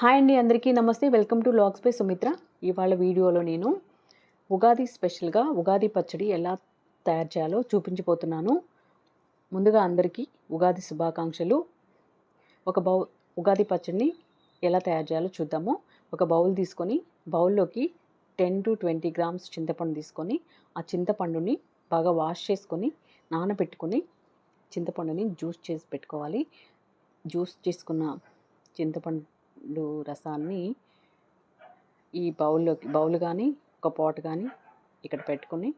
Hi అండి అందరికీ నమస్తే. Welcome to logs by Sumithra. ఇవాళ వీడియోలో నేను ఉగాది స్పెషల్గా ఉగాది పచ్చడి ఎలా తయారు చేయాలో చూపించబోతున్నాను. ముందుగా అందరికీ ఉగాది శుభాకాంక్షలు. ఒక బౌ ఉగాది పచ్చడిని ఎలా తయారు చేయాలో చూద్దాము. ఒక బౌల్ తీసుకొని బౌల్లోకి టెన్ టు ట్వంటీ గ్రామ్స్ చింతపండు తీసుకొని ఆ చింతపండుని బాగా వాష్ చేసుకొని నానబెట్టుకొని చింతపండుని జ్యూస్ చేసి పెట్టుకోవాలి. జ్యూస్ చేసుకున్న చింతపండు రసాన్ని ఈ బౌల్లోకి బౌల్ కానీ ఒక పాట్ కానీ ఇక్కడ పెట్టుకొని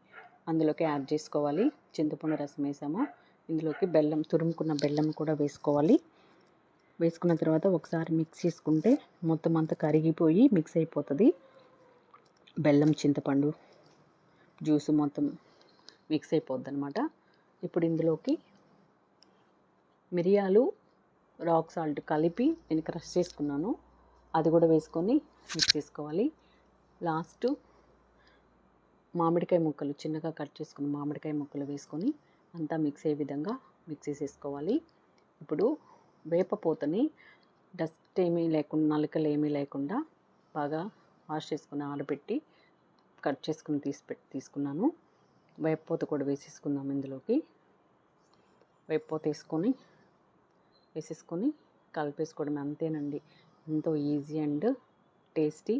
అందులోకి యాడ్ చేసుకోవాలి. చింతపండు రసం వేసాము. ఇందులోకి బెల్లం తురుముకున్న బెల్లం కూడా వేసుకోవాలి. వేసుకున్న తర్వాత ఒకసారి మిక్స్ చేసుకుంటే మొత్తం అంతా కరిగిపోయి మిక్స్ అయిపోతుంది. బెల్లం చింతపండు జ్యూస్ మొత్తం మిక్స్ అయిపోద్ది అనమాట ఇప్పుడు ఇందులోకి మిరియాలు రాక్ సాల్ట్ కలిపి నేను క్రష్ చేసుకున్నాను. అది కూడా వేసుకొని మిక్స్ చేసుకోవాలి. లాస్ట్ మామిడికాయ ముక్కలు చిన్నగా కట్ చేసుకున్న మామిడికాయ ముక్కలు వేసుకొని అంతా మిక్స్ అయ్యే విధంగా మిక్స్ చేసేసుకోవాలి. ఇప్పుడు వేపపోతని డస్ట్ ఏమీ లేకుండా నలకలు ఏమీ లేకుండా బాగా వాష్ చేసుకుని ఆరబెట్టి కట్ చేసుకుని తీసి తీసుకున్నాను. వేపపోత కూడా వేసేసుకుందాం ఇందులోకి. వేపపోత వేసుకొని వేసేసుకొని కలిపేసుకోవడం అంతేనండి. ఎంతో ఈజీ అండ్ టేస్టీ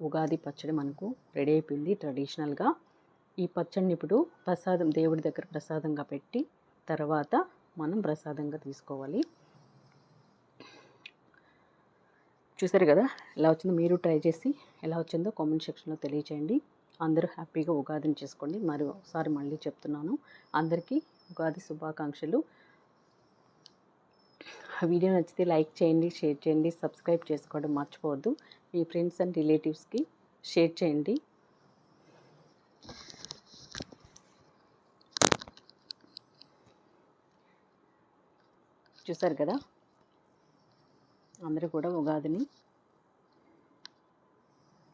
ఉగాది పచ్చడి మనకు రెడీ అయిపోయింది ట్రెడిషనల్గా. ఈ పచ్చడిని ఇప్పుడు ప్రసాదం దేవుడి దగ్గర ప్రసాదంగా పెట్టి తర్వాత మనం ప్రసాదంగా తీసుకోవాలి. చూసారు కదా ఎలా వచ్చిందో మీరు ట్రై చేసి ఎలా వచ్చిందో కామెంట్ సెక్షన్లో తెలియచేయండి. అందరూ హ్యాపీగా ఉగాదిని చేసుకోండి. మరి ఒకసారి మళ్ళీ చెప్తున్నాను. అందరికీ ఉగాది శుభాకాంక్షలు. వీడియో నచ్చితే లైక్ చేయండి షేర్ చేయండి సబ్స్క్రైబ్ చేసుకోవడం మర్చిపోవద్దు. మీ ఫ్రెండ్స్ అండ్ రిలేటివ్స్కి షేర్ చేయండి. చూసారు కదా? అందరూ కూడా ఉగాదిని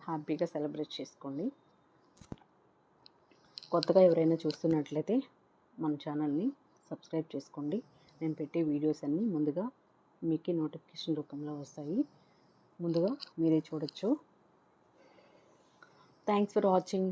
హ్యాపీగా సెలబ్రేట్ చేసుకోండి. కొత్తగా ఎవరైనా చూస్తున్నట్లయితే మన ఛానల్ని సబ్స్క్రైబ్ చేసుకోండి. నేను పెట్టే వీడియోస్ అన్నీ ముందుగా మీకు నోటిఫికేషన్ రూపంలో వస్తాయి. ముందుగా మీరే చూడొచ్చు. Thanks for watching